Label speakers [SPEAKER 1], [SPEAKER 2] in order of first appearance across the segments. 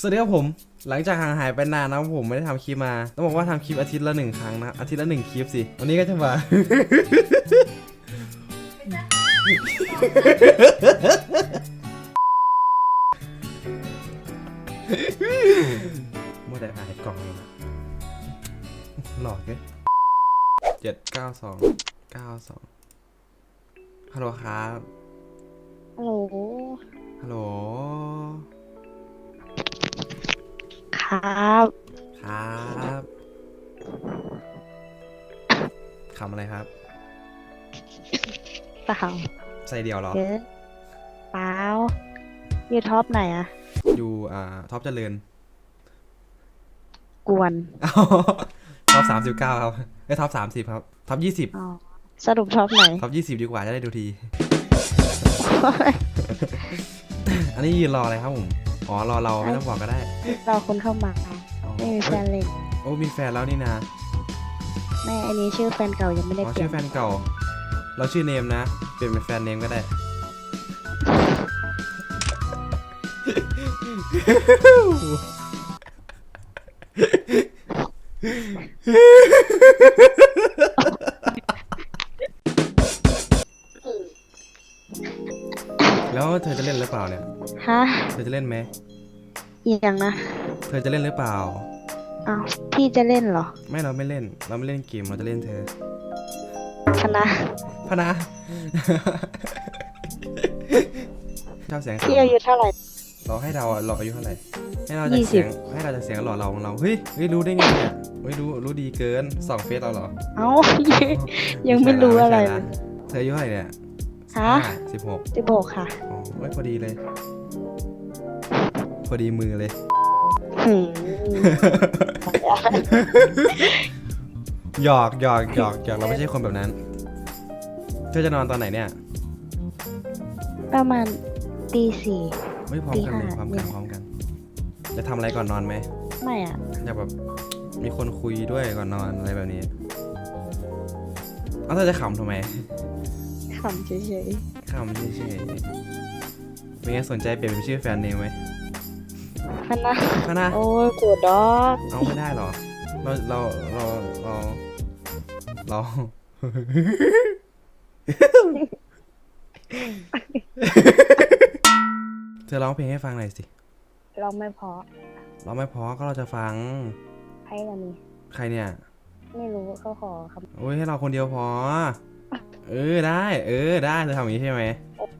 [SPEAKER 1] สวัสดีครับผม หลังจากห่างหายไปนานนะครับผมไม่ได้ทำคลิปมา ต้องบอกว่าทำคลิปอาทิตย์ละหนึ่งครั้งนะอาทิตย์ละหนึ่งคลิปสิ วันนี้ก็จะมามัวแต่อ่านกล่องเลยนะหลอกเอ้ยเจ็ดเก้าสองเก้าสองฮัลโหลครับ
[SPEAKER 2] ฮัลโหล ครับ
[SPEAKER 1] ครับคำอะไรครับ
[SPEAKER 2] เปล่า
[SPEAKER 1] ใส่เดียวเหรอ
[SPEAKER 2] เยอะเปล่าอยู่ท็อปไหนอะ
[SPEAKER 1] อยู่อ่าท็อปเจริญ
[SPEAKER 2] กวน
[SPEAKER 1] อ้าวท็อปสามสิบเก้าครับไอ้ยท็อปสามสิบครับท็อปยี่สิบ
[SPEAKER 2] อ๋อสรุปท็อปไหน
[SPEAKER 1] ท็อปยี่สิบดีกว่าจะได้ดูที อันนี้ยืนรออะไรครับผม อ๋อรอเราไม่ต้องบอกก็ได้
[SPEAKER 2] เราคนเข้ามา
[SPEAKER 1] อ๋อ
[SPEAKER 2] ไม่มีแฟนเลย
[SPEAKER 1] โอ้มีแฟนแล้วนี่นะ
[SPEAKER 2] แม่อันนี้ชื่อแฟนเก่ายังไม่ได้
[SPEAKER 1] อ๋อ
[SPEAKER 2] เปลี่
[SPEAKER 1] ชื่
[SPEAKER 2] ย
[SPEAKER 1] อนแฟนเก่า เราชื่อเนมนะเปลี่ยนเป็นแฟนเนมก็ได้แอจะเล่นไหม
[SPEAKER 2] อีกอย่างนะ
[SPEAKER 1] เธอจะเล่นหรือเปล่า
[SPEAKER 2] อ้าวพี่จะเล่นเหรอ
[SPEAKER 1] ไม่เราไม่เล่น เราไม่เล่นเกมเราจะเล่นเธอ
[SPEAKER 2] คณะ
[SPEAKER 1] พะนะ ชอบเสียง
[SPEAKER 2] พี่อายุเท่าไหร่
[SPEAKER 1] เราให้เราอะเราอายุเท่าไหร่ ให้เราจะ
[SPEAKER 2] ยี่สิ
[SPEAKER 1] เสี
[SPEAKER 2] บ
[SPEAKER 1] ยงให้เราจะเสียงหล่อเราของเรา เฮ้ยเฮ้ยรู้ได้ไงเนี่ยเฮ้ยรู้รู้ดีเกินสองเฟซเราเหรอ
[SPEAKER 2] เอ้ายังไม่รู้อะไร
[SPEAKER 1] ใช่
[SPEAKER 2] เล
[SPEAKER 1] นะ
[SPEAKER 2] ย
[SPEAKER 1] เธออายุเท่าไหร่เนี่ย
[SPEAKER 2] ฮะ
[SPEAKER 1] สิบหก
[SPEAKER 2] สิบหกค่ะ
[SPEAKER 1] อ๋อเฮ้ยพอดีเลย พอดีมือเลย
[SPEAKER 2] หืม
[SPEAKER 1] หยอกหยอกหยอกหยอกเราไม่ใช่คนแบบนั้น เธอจะนอนตอนไหนเนี่ย
[SPEAKER 2] ประมาณตีสี่
[SPEAKER 1] ไม่พร้อมกันเลย
[SPEAKER 2] ตี
[SPEAKER 1] พร้อ
[SPEAKER 2] ห้าม
[SPEAKER 1] กัน
[SPEAKER 2] เนี่ย
[SPEAKER 1] พร้อมกัน จะทำอะไรก่อนนอนไหม
[SPEAKER 2] ไม่อะ
[SPEAKER 1] อยากแบบมีคนคุยด้วยก่อนนอนอะไรแบบนี้เอาเธอจะขำทำไม
[SPEAKER 2] ขำเฉย
[SPEAKER 1] ขำเฉยๆเป็นไงสนใจเปลี่ยนเป็นชื่อแฟนเนมไหม
[SPEAKER 2] ๆคณะ
[SPEAKER 1] คณะ
[SPEAKER 2] โอ้ยโกรธดอก
[SPEAKER 1] เอาไม่ได้หรอ เราเราเราเราเราเธอร้องเพลงให้ฟังหน่อยสิ
[SPEAKER 2] เราไม่พอ
[SPEAKER 1] เราไม่พอก็เราจะฟัง
[SPEAKER 2] ให้กันนี่
[SPEAKER 1] ใครเนี่ย
[SPEAKER 2] ไม่รู้เขาขอค
[SPEAKER 1] โอ้ยให้เราคนเดียวพอ เออได้ เออได้เธอทำอย่างนี้ใช่ไหม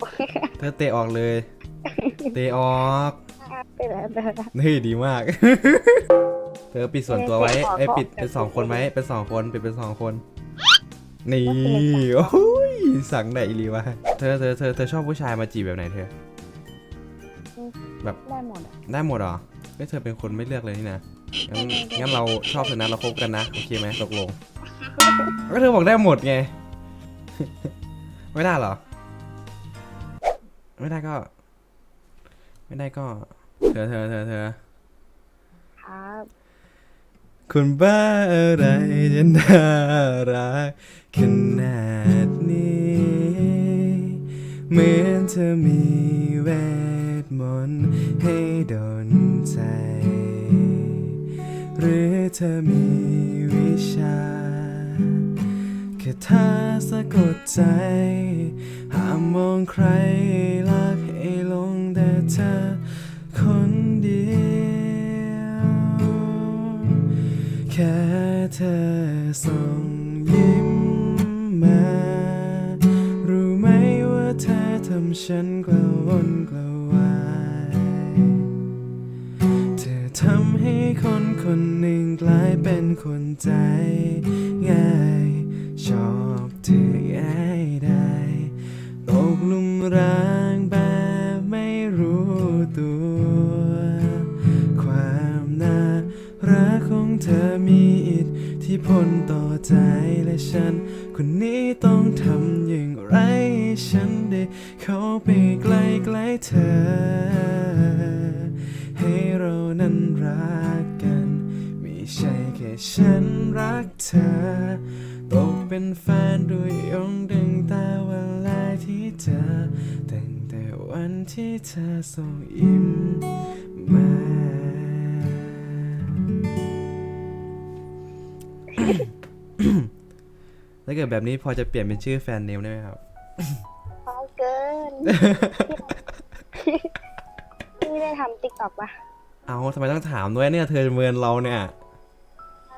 [SPEAKER 1] ำเธอเตะออกเลย เตะออก
[SPEAKER 2] ไปแล้วไปแล้ว
[SPEAKER 1] นี่ดีมาก เธอปิดส่วนตัวไว้
[SPEAKER 2] เตะออก
[SPEAKER 1] ไอ้ยปิดเป็นสองคนไว้เป็นสองคนปิดเป็นสองคน นี่โอ้ยสั่งไหนอีหลีวะเธอเธอเธอเธอชอบผู้ชายมาจีบแบบไหนเธอ
[SPEAKER 2] ได้หมดอะ
[SPEAKER 1] ได้หมดเหรอไม่เธอเป็นคนไม่เลือกเลยนี่นะงั้นงั้นเราชอบเธอนะเราคบกันนะ โอเคไหมตกลงก็เธอบอกได้หมดไง ไม่ได้เหรอ ไม่ได้ก็ ไม่ได้ก็เธอเธอเธอเธอ
[SPEAKER 2] ครับ
[SPEAKER 1] คนบ้าอะไรจะน่ารักขนาดนี้ เหมือนเธอมีเวทมนต์ให้ดนใจ หรือเธอมีวิชาแค่ท่าสะกดใจ ห้ามมองใครลักให้ลงแต่ เธอคนเดียว แค่เธอส่งยิ้มมา รู้ไหมว่าเธอทำฉันกระวนกระวายเธอทำให้คนคนหนึ่งกลายเป็นคนใจง่ายชอบเธอง่ายได้ตกลุมรัก ธิพลต่อใจและฉัน คนนี้ต้องทำอย่างไรฉันได้เข้าไปใกล้ใกล้เธอ ให้เรานั้นรักกัน ไม่ใช่แค่ฉันรักเธอ ตกเป็นแฟนด้วยยงดึงตาเวลาที่เธอตั้งแต่วันที่เธอส่งยิ้มมาาเกิดแบบนี้พอจะเปลี่ยนเป็นชื่อแฟนเนมได้ไหมครับ
[SPEAKER 2] พอเกินพี่ได้ทำติ๊กต็อกปะ
[SPEAKER 1] เอาทำไมต้องถามด้วยเนี่ยเธอเมินเราเนี่ย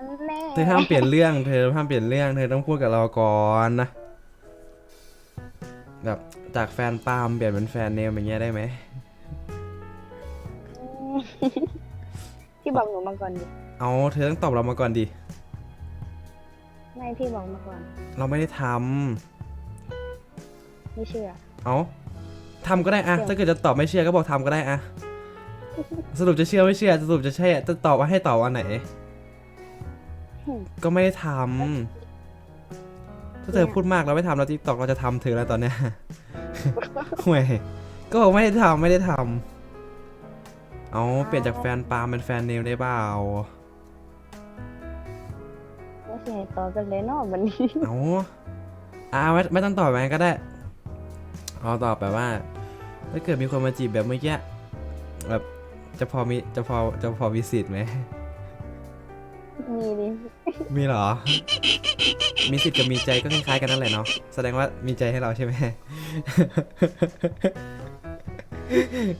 [SPEAKER 2] นั่นแน่
[SPEAKER 1] เธอห้ามเปลี่ยนเรื่อง เธอห้ามเปลี่ยนเรื่อง เธอต้องพูดกับเราก่อนนะ แบบจากแฟนปาล์มเปลี่ยนเป็นแฟนเนมอย่างเงี้ยได้ไหม
[SPEAKER 2] อืมพี่บอกหนูมาก่อนดิ
[SPEAKER 1] เอาเธอต้องตอบเรามาก่อนดิ
[SPEAKER 2] ไม่พี่บอกมาก่อน
[SPEAKER 1] เราไม่ได้ท
[SPEAKER 2] ไม่เชื่อำ
[SPEAKER 1] เอาทำก็ได้อะ
[SPEAKER 2] เดี๋ยว
[SPEAKER 1] ถ้าเกิดจะตอบไม่เชื่อก็บอกทำก็ได้อะสรุปจะเชื่อไม่เชื่อ สรุปจะใช่จะตอบว่าให้ตอบอันไหน
[SPEAKER 2] อืม
[SPEAKER 1] ก็ไม่ได้ทำถ้าเธอพูดมากเราไม่ทำเราติ๊กตอกเราจะทำเธอแล้วตอนเนี้ย ห่วยก็บอกไม่ได้ทำไม่ได้ทำเอาเปลี่ยนจากแฟนปาล์มเป็นแฟนเนมได้เปล่า
[SPEAKER 2] ไม่ใช่ต่อกันเลยเนาะวันนี้
[SPEAKER 1] เอาอ่าไม่ไม่ต้องตอบแบบนั้นก็ได้เอาตอบแบบว่า ถ้าเกิดมีคนมาจีบแบบเมื่อกี้แบบจะพอมีจะพอจะพอมีสิทธิ์ไหม
[SPEAKER 2] มีดิ
[SPEAKER 1] มีเหรอ มีสิทธิ์กับมีใจก็คล้ายๆกันนั่นแหละเนาะแสดงว่ามีใจให้เราใช่ไหม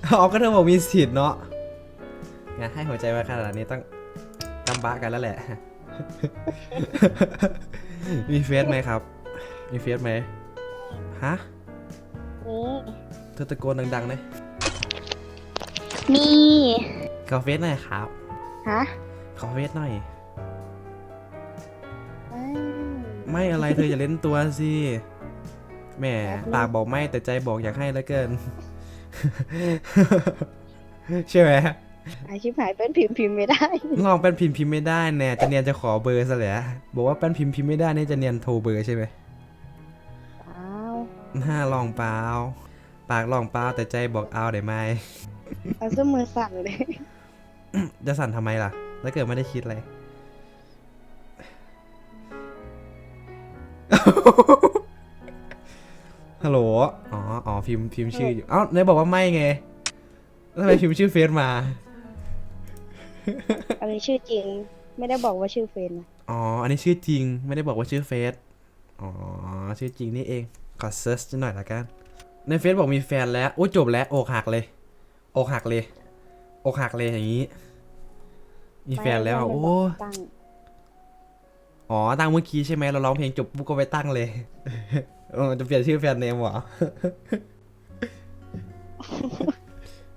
[SPEAKER 1] อ๋อก็เธอบอกมีสิทธิ์เนาะงานให้หัวใจมาขนาดนี้ต้องกำบะกันแล้วแหละ มีเฟซไหมครับ มีเฟซไหมฮะ
[SPEAKER 2] นี่
[SPEAKER 1] เธอตะโกนดังๆเลย
[SPEAKER 2] มี
[SPEAKER 1] ขอเฟซหน่อยครับ
[SPEAKER 2] ฮะ
[SPEAKER 1] ขอเฟซหน่อย
[SPEAKER 2] อืม
[SPEAKER 1] ไม่อะไรเธออย่าเล่นตัวสิแหม
[SPEAKER 2] แป๊บนึง
[SPEAKER 1] ปากบอกไม่แต่ใจบอกอยากให้แล้วเกิน ใช่ไหม
[SPEAKER 2] อาชิบหายเป็นพิมพ์พิมพ์ไม่ได้
[SPEAKER 1] ลองแป้นพิมพ์พิมพ์ไม่ได้แน่จะเนียนจะขอเบอร์ซะแล้วบอกว่าแป้นพิมพ์พิมพ์ไม่ได้นี่จะเนียนโทรเบอร์ใช่ไหม
[SPEAKER 2] อ้าว
[SPEAKER 1] หน้าลองเปล่าปากลองเปล่าแต่ใจบอกเอาได้ไหม
[SPEAKER 2] เอาซะมือสั่นเลย
[SPEAKER 1] จะสั่นทำไมล่ะถ้าเกิดไม่ได้คิดอะไร ฮัลโหล อ๋อ อ๋อ พิมพ์พิมพ์ชื่ออยู่ เอ้าไหนบอกว่าไม่ไงแล้วทำไมพิมพ์ชื่อเฟซมา
[SPEAKER 2] อันนี้ชื่อจริง ไม่ได้บอกว่าชื่อเฟนนะ
[SPEAKER 1] อ๋อ อันนี้ชื่อจริงไม่ได้บอกว่าชื่อเฟซอ๋อ ชื่อจริงนี่เอง ขอเซิร์ชหน่อยละกัน ในเฟซบอกมีแฟนแล้วโอ้ยจบแล้วอกหักเลย อกหักเลย อกหักเลยอย่างนี้ มีแฟนแล้วอะ
[SPEAKER 2] ไม่
[SPEAKER 1] โอ้
[SPEAKER 2] ได้บอกตั้ง
[SPEAKER 1] อ๋อ ตั้งเมื่อกี้ใช่ไหมเราร้องเพลงจบปุ๊บก็ไปตั้งเลยเออจะเปลี่ยนชื่อแฟนเนมเหรอ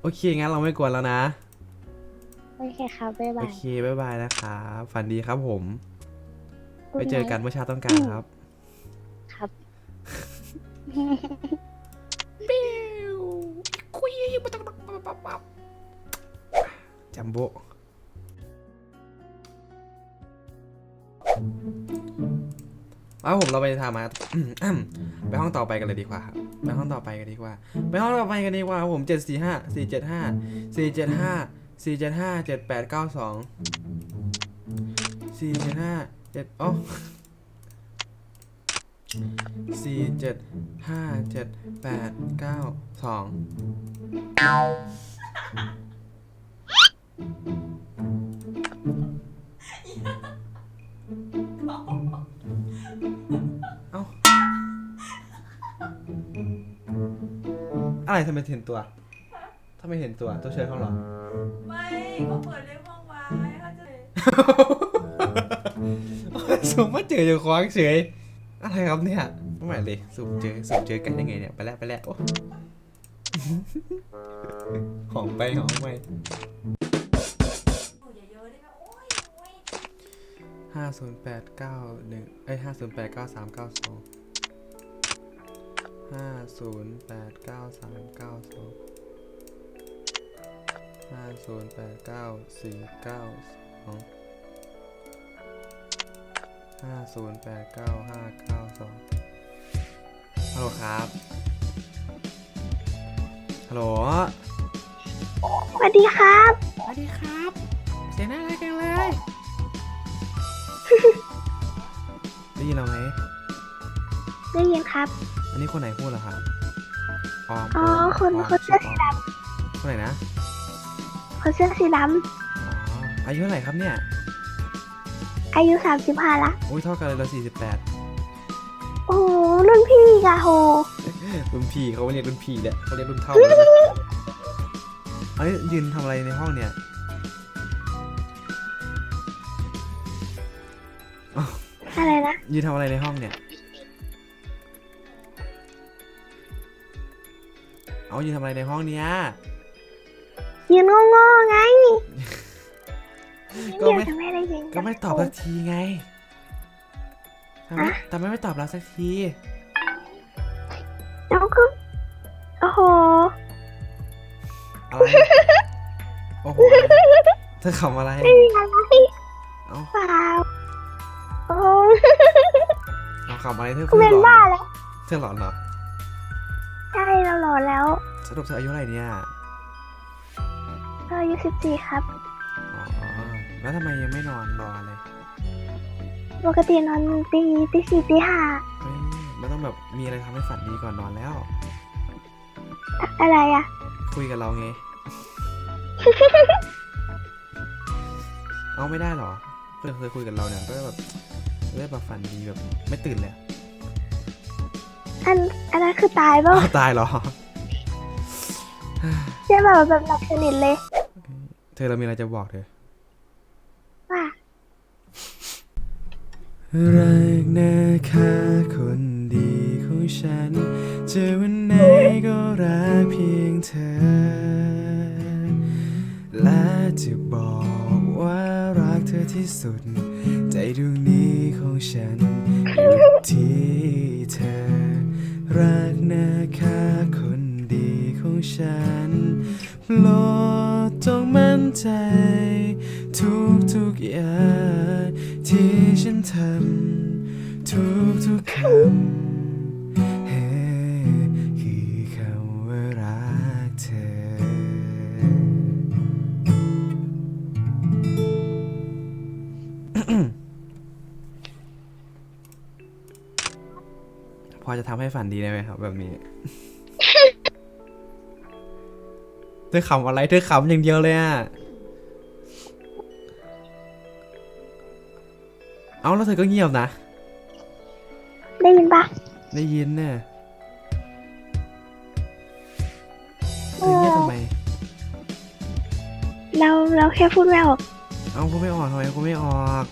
[SPEAKER 1] โอเคงั้นเราไม่กวนแล้วนะ
[SPEAKER 2] โอเคครับบ๊ายบา
[SPEAKER 1] โอย เคบ๊ายบายนะครับฝันดีครับผม
[SPEAKER 2] Good
[SPEAKER 1] ไปเจอ
[SPEAKER 2] night
[SPEAKER 1] กันเมื่อเช้าต้องการครับ
[SPEAKER 2] ครับ
[SPEAKER 1] จัมโบ้เอาผมเราไปทำมา ไปห้องต่อไปกันเลยดีกว่าครับไปห้องต่อไปกันดีกว่า ไปห้องต่อไปกันดีกว่าครับผมเจ็ดสี่ห้าสี่เจ็ดห้าสี่เจ็ดห้า สี่เจ็ดห้าเจ็ดแปดเก้าสองสี่เจ็ดห้าเจ็ดอ๋อสี่เจ็ดห้าเจ็ดแปดเก้าสองเอ้า อะไรทำไมเห็นตัว ทำไมเห็นตัวตัวเชิญเขาเหรอ
[SPEAKER 3] ไม่เขาเปิดเรียกห้องไว้เขาจะ
[SPEAKER 1] สูงมาเจออยู่คว้างเฉยอะไรครับเนี่ยไม่ไหวเลยสูงเจอสูงเจอกันยังไงเนี่ยไปแล้วไปแล้วโอ้หอมไปหอมไป
[SPEAKER 3] หนูอย่าเยอะได้ไหมโอ้ยโอ้ย
[SPEAKER 1] ห้าศูนย์แปดเก้าหนึ่งเอ้ยห้าศูนย์แปดเก้าสามเก้าสองห้าศูนย์แปดเก้าสามเก้าสอง ห้าศูนย์แปดเก้าสี่เก้าสองห้าศูนย์แปดเก้าห้าเก้าสองฮัลโหลครับ ฮัลโหล
[SPEAKER 2] สวัสดีครับ
[SPEAKER 1] สวัสดีครับ เสียงน่ารักจังเลย ได้ยินเราไหม
[SPEAKER 2] ได้ยินครับ
[SPEAKER 1] อันนี้คนไหนพูดเหรอครับออม
[SPEAKER 2] อ๋อคน
[SPEAKER 1] ม
[SPEAKER 2] คนเสื้อสีด
[SPEAKER 1] คนไหนนะ
[SPEAKER 2] คนเสื้อสีด
[SPEAKER 1] อ๋ออายุเท่าไหร่ครับเนี่ยำ
[SPEAKER 2] อายุสามสิบห้าละ
[SPEAKER 1] อุ้ยเท่ากันเลยเราสี่สิบแปด
[SPEAKER 3] โอ้โหรุ่นพี่กะโห
[SPEAKER 1] รุ่นพี่เขาไม่เรียกรุ่นพี่เนี่ยเขาเรียกรุ่นเท่าแล้วนะเอ้ยยืนทำอะไรในห้องเนี่ย
[SPEAKER 3] อะไรนะ
[SPEAKER 1] ยืนทำอะไรในห้องเนี่ย เอายืนทำอะไรในห้องเนี้ย
[SPEAKER 3] ยืนงงๆไง
[SPEAKER 1] ก็
[SPEAKER 3] เดี๋ยว
[SPEAKER 1] ไม่
[SPEAKER 3] จะไม่ได้ยิน
[SPEAKER 1] ก็ไม่ตอบสักทีไงทำไม
[SPEAKER 3] ฮะ
[SPEAKER 1] ทำไมไม่ตอบเราสักที
[SPEAKER 3] แล้วก็โอ้โห
[SPEAKER 1] อะไร โอ้โห เธอขำอะไร
[SPEAKER 3] ไม่มีอะไร
[SPEAKER 1] เอา
[SPEAKER 3] เปล่าโอ้
[SPEAKER 1] เอาขำอะไรเธอ
[SPEAKER 3] กู
[SPEAKER 1] เธ
[SPEAKER 3] เป็
[SPEAKER 1] อนหลอน
[SPEAKER 3] บ้า
[SPEAKER 1] เหรอ
[SPEAKER 3] แล้ว
[SPEAKER 1] เธอหลอนเหรอ
[SPEAKER 3] ใช่เราหล่อแล้ว
[SPEAKER 1] สรุปเธออายุเท่าไหร่เนี่ย
[SPEAKER 3] เรา อายุสิบสี่ครับ
[SPEAKER 1] อ๋อ แล้วทำไมยังไม่นอนรอเลย
[SPEAKER 3] ปกตินอนตีตีสี่ตีห้า
[SPEAKER 1] เฮ้ยมันต้องแบบมีอะไรทำให้ฝันดีก่อนนอนแล้ว
[SPEAKER 3] อะอะไรอะ
[SPEAKER 1] คุยกับเราไง เอาไม่ได้เหรอ เพื่อนเคยคุยกับเราเนี่ยก็แบบได้แบบฝันดีแบบไม่ตื่นเลยอะ
[SPEAKER 3] อันอันนั้นคือตายเปล่า
[SPEAKER 1] อ้าวตายเหรอ
[SPEAKER 3] ใช่แบบแบบหลับสนิทเลย
[SPEAKER 1] เธอเรามีอะไรจะบอกเธอ
[SPEAKER 3] ว่า
[SPEAKER 1] รักนะค่ะคนดีของฉัน เจอวันไหนก็รักเพียงเธอ และจะบอกว่ารักเธอที่สุด ใจดวงนี้ของฉันอยู่ที่เธอ รักนะค่ะคนดีของฉันโปรดจงมั่น ใจ ทุกทุกอย่างที่ฉันทำทุกทุกคำเฮ้คือคำว่ารักเธอ พอจะทำให้ฝันดีได้ไหมครับแบบนี้ เธอขำอะไรเธอขำอย่างเดียวเลยอะเอาแล้วเธอก็เงียบนะ
[SPEAKER 3] ได้ยินปะ
[SPEAKER 1] ได้ยินเนี่ยเธอเงียบทำไม
[SPEAKER 3] เราเราแค่พูดไม่ออก
[SPEAKER 1] เอากูไม่ออกทำไมกูไม่ออก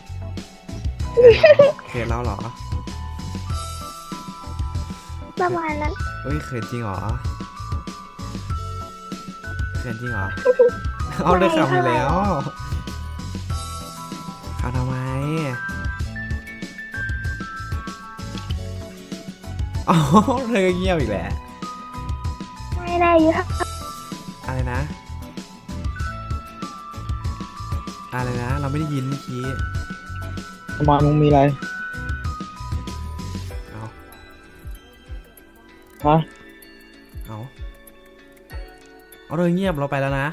[SPEAKER 1] เขินเราเหรอ
[SPEAKER 3] ประมาณนั้น
[SPEAKER 1] เฮ้ยเขินจริงเหรอ เขินจริงเหรอ เอาเลยขำอยู่แล้วขำทำไมอ๋อเธอก็เงียบอีกแหละ
[SPEAKER 3] ไม่ได้อายุเท่า
[SPEAKER 1] อะไรนะ อะไรนะ เราไม่ได้ยินเมื่อกี้
[SPEAKER 4] ทำไมมึงมีอะไร
[SPEAKER 1] เอา
[SPEAKER 4] ฮะ
[SPEAKER 1] เอา เอาเธอเงียบเราไปแล้วนะ